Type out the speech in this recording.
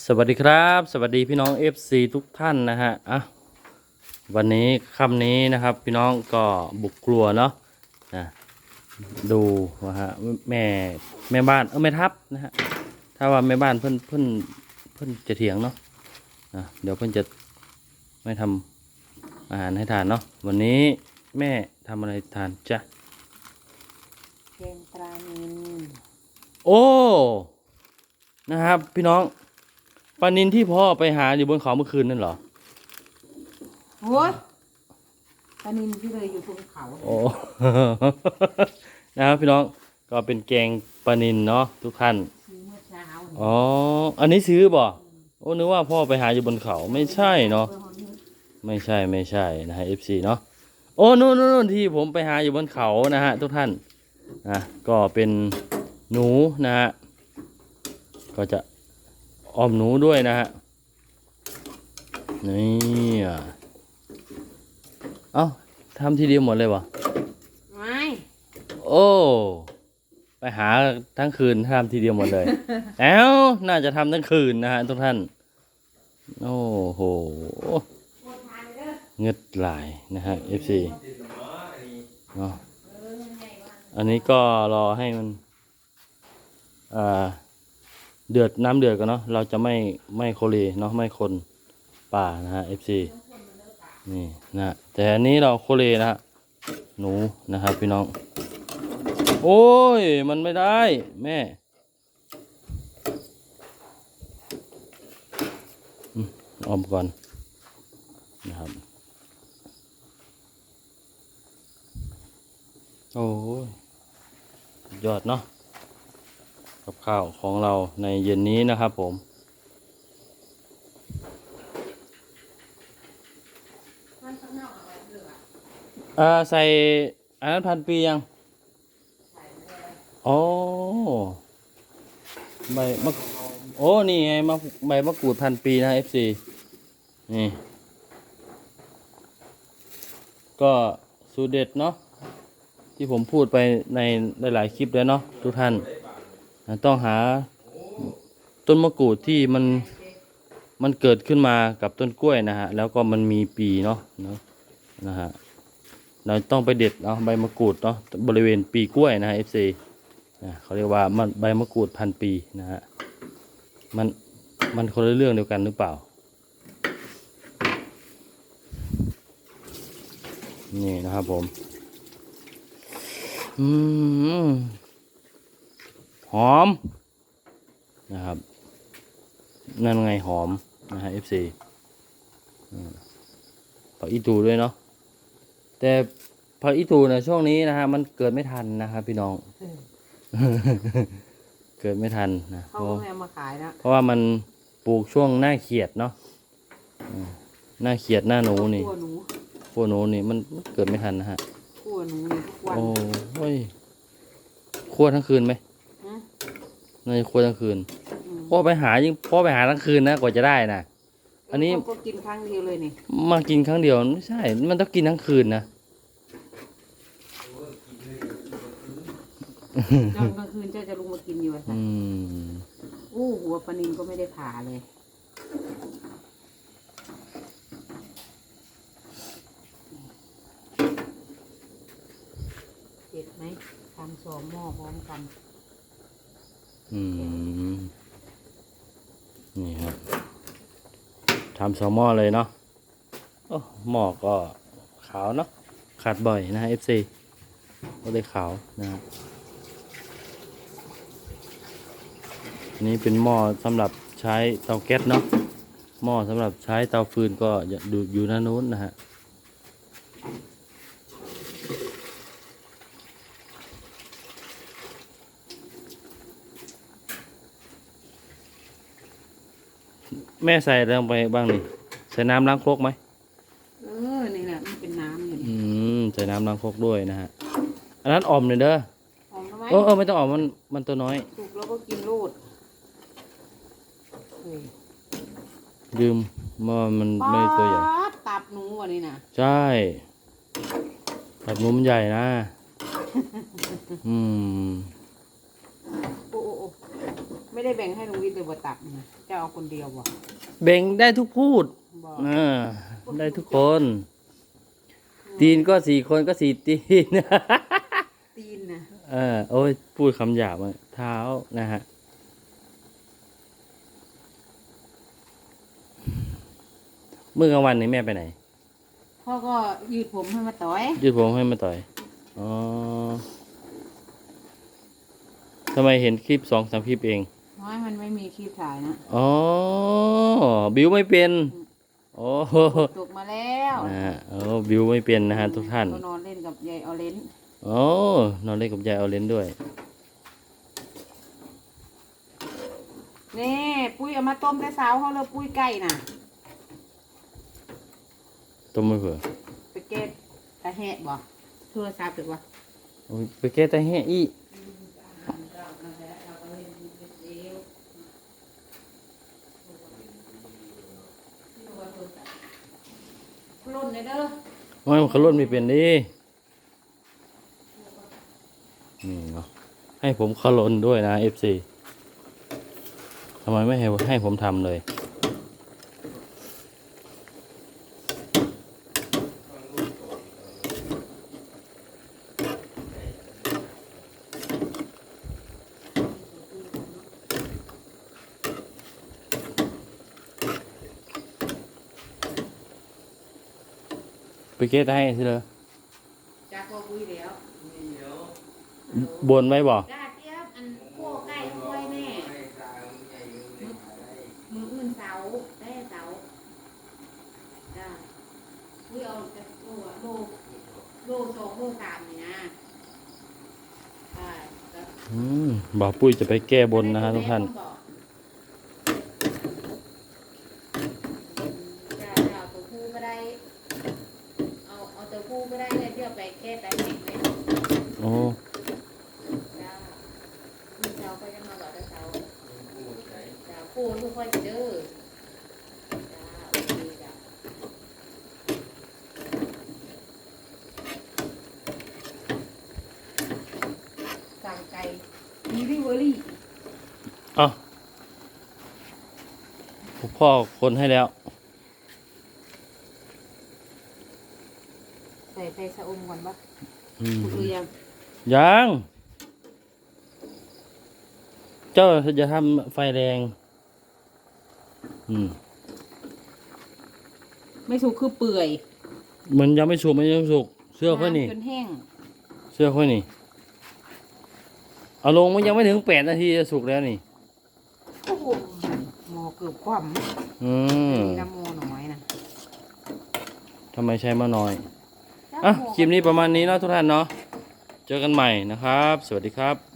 สวัสดีครับ สวัสดีพี่น้อง FC ทุกท่านนะฮะอะวันนี้ค่ำนี้นะครับพี่น้องก็บุกครัวเนาะนะดูนะฮะแม่แม่บ้านเออแม่ทัพนะฮะถ้าว่าแม่บ้านเพิ่นเพิ่นเพิ่นจะเถียงเนาะนะเดี๋ยวเพิ่นจะไม่ทำอาหารให้ทานเนาะวันนี้แม่ทำอะไรทานจ้ะแกงปลานินโอ้นะครับพี่น้อง ปลานินที่พ่อไปหาอยู่บนเขาเมื่อคืนนั่นเหรอ โอ้ยปลานินที่เลยอยู่บนเขาโอ้ นะครับพี่น้องก็เป็นแกงปลานินเนาะทุกท่าน ซื้อเมื่อเช้าอ๋อ อันนี้ซื้อบ่โอ้นึกว่าพ่อไปหาอยู่บนเขาไม่ใช่เนาะ ไม่ใช่ไม่ใช่นะฮะ FC เนาะ โอ้นู่นนู่นนู่นที่ผมไปหาอยู่บนเขานะฮะทุกท่านนะก็เป็นหนูนะฮะก็จะ ออมหนูด้วยนะฮะนี่อะเอ้าทำทีเดียวหมดเลยวะไม่โอ้ ไปหาทั้งคืนทำทีเดียวหมดเลย แอ้วน่าจะทำทั้งคืนนะฮะทุกท่าน โอ้โหเงึดหลายนะฮะ FC เนาะอันนี้ก็รอให้มันอ่า เดือดน้ำเดือดกันเนาะเราจะไม่ไม่โคเลเนาะไม่คนป่านะฮะ FC นี่นะแต่อันนี้เราโคเลนะฮะหนูนะครับพี่น้อง โอ้ย มันไม่ได้ แม่อมอมก่อนนะครับ โอ้ยยอดเนาะ กับข้าวของเราในเย็นนี้นะครับผมอ่าใส่อันนั้นพันปียังโอ้ใบมะโอ้ นี่ไงมะใบมะกรูดพันปีนะ FC นี่ ก็สูตรเด็ดเนาะที่ผมพูดไปในหลาย ๆ คลิปแล้วเนาะทุกท่านนะ ต้องหาต้นมะกรูดที่มันมันเกิดขึ้นมากับต้นกล้วยนะฮะ แล้วก็มันมีปีเนาะเนาะนะฮะเราต้องไปเด็ดเนาะใบมะกรูดเนาะบริเวณปีกล้วยนะฮะ FC นะเขาเรียกว่ามันใบมะกรูดพันปีนะฮะมันมันคนละเรื่องเดียวกันหรือเปล่า นี่นะครับผม อืม หอมนะครับ นั่นไงหอมนะฮะ FC อืมผักอีตูด้วยเนาะแต่ผักอีตูนะช่วงนี้นะฮะมันเกิดไม่ทันนะครับพี่น้อง เกิดไม่ทันนะเพเขาราะไม่เอามาขายแล้วเพราะว่ามันปลูกช่วงหน้าเขียดเนาะอืมหน้าเขียดหน้าหนูนี่คั่วหนูพวกหนูนี่มันมันเกิดไม่ทันนะฮะคั่วหนูนี่ทุกวันโอ้โอ้ยคั่วทั้งคืนไหมฮะ น่าจะคั่วทั้งคืนอืมพ่อไปหายิ่งพ่อไปหาทั้งคืนนะกว่าจะได้นะอันนี้เขาก็กินครั้งเดียวเลยนี่มากินครั้งเดียวไม่ใช่ มันต้องกินทั้งคืนนะเจ้ากลางคืนเจ้าจะลงมากินอยู่อะอืค่ะมอู้หัวปลานินก็ไม่ได้ผ่าเลยเจ็บไหมทำสองหม้อพร้อมกัน อืม นี่ครับทำสองหม้อเลยเนาะโอ้หม้อก็ขาวเนาะขาดบ่อยนะฮะ FC ก็เลยขาวนะฮะอันนี้เป็นหม้อสำหรับใช้เตาแก๊สเนาะหม้อสำหรับใช้เตาฟืนก็อย่าดูอยู่ด้านนู้นนะฮะ แม่ใส่อะไรลงไปบ้างนี่ใส่น้ำล้างครกไหมเออ นี่แหละมันเป็นน้ำอยู่อืนี่มใส่น้ำล้างครกด้วยนะฮะอันนั้นออมเลยเด้อหอมทำไมเออเออไม่ต้องออมมันมันตัวน้อยสุกแล้วก็กินรูดเฮ้ยลืมว่ามันไม่ได้ตัวใหญ่ ป๊าดตับหนูวันนี้นะใช่แบบนู้มนใหญ่นะ อืม โอ้โอ้โอ้ไม่ได้แบ่งให้ลุงวิทย์เลยบ่ตักนะจะเอาคนเดียวบ่ แบ่งได้ทุกพูดบ่อ่าได้ทุกคน ตีนก็สี่คนก็สี่ตีน ตีนนะเออโอ้ยพูดคำหยาบอะเท้านะฮะเมื่อกลางวันนี้แม่ไปไหน พ่อก็ยืดผมให้มาต่อยยืดผมให้มาต่อย อ๋อทำไมเห็นคลิปสองสามคลิปเอง น้อยมันไม่มีคลิปถ่ายนะอ๋อ บิวไม่เป็นโอ้โหตกมาแล้วนะฮะโอ้บิวไม่เป็นนะฮะทุกท่านก็นอนเล่นกับยายออเรนจ์โอ้นอนเล่นกับยายเอาเลนด้วยนี่ปุ้ยเอามาต้มแต่เช้าเขาเลยปุ้ยไก่น่ะต้มไม่เผื่อไปเก็ตตะแหะบ่โทรศัพท์ตึกว่าโอ้ยไปแก้แต่แห่อี ล่นเลยเด้อไม่มันขลุ่นไม่เป็นดินี่เนาะให้ผมขลุ่นด้วยนะเอฟซีทำไมไม่ให้ให้ผมทำเลย เกตให้สิเลยจากก็ปุ้ยแล้วบนไว้บ่กาเทียบอันโค้ไก่ห้วยแม่มืออื่นเสาได้เสาจ้าปุ้ยเอาแต่โลอะโลโลสองโลสามนี่นะใช่แล้วอืมบ่าวปุ้ยจะไปแก้บนนะฮะทุกท่าน จ้าจ้าตัวผู้ก็ได้ เอาเอาตัวผู้ก็ได้เลยเที่ยวไปแก้แต่เด็กเลย โอ้ จ้าพี่เช้าก็ จะมาบอกแต่เช้าจ้าผู้ทุกคนเด้อจ้าโอเคจ้าสั่งไก่มีริเวอรี่เอาพ่อคนให้แล้วใส่ไปสะอมก่อนปะอืมคือยังยัง เจ้าจะทำไฟแรง อืม ไม่สุกคือเปื่อยมันยังไม่สุกมันยังไม่สุก เสื้อค่อยนี่ำจนแห้ง เสื้อค่อยนี่ เอาลงมันยังไม่ถึงแปดนาทีจะสุกแล้วนี่ โอ้โหหมอเกือบคว่ำอืมมีน้ำโมน้อยนะทำไมใช้มาน้อย อะ คลิปนี้ประมาณนี้เนาะทุกท่านเนาะ เจอกันใหม่นะครับ สวัสดีครับ